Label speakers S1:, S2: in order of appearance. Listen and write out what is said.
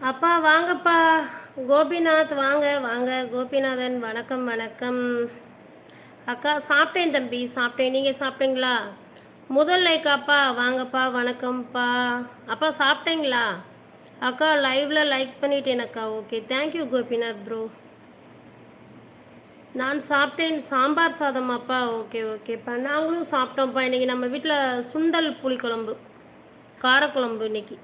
S1: அப்பா வாங்கப்பா. கோபிநாத் வாங்க வாங்க. கோபிநாதன் வணக்கம் வணக்கம். அக்கா சாப்பிட்டேன் தம்பி சாப்பிட்டேன். நீங்கள் சாப்பிட்டீங்களா? முதல் லைக் அப்பா வாங்கப்பா வணக்கம்ப்பா. அப்பா சாப்பிட்டீங்களா? அக்கா லைவில் லைக் பண்ணிட்டேன் அக்கா. ஓகே தேங்க்யூ கோபிநாத் ப்ரோ நான் சாப்பிட்டேன் சாம்பார் சாதம் அப்பா. ஓகே ஓகேப்பா நாங்களும் சாப்பிட்டோம்ப்பா. இன்றைக்கி நம்ம வீட்டில் சுண்டல் புளிக்குழம்பு காரக்குழம்பு இன்னைக்கு.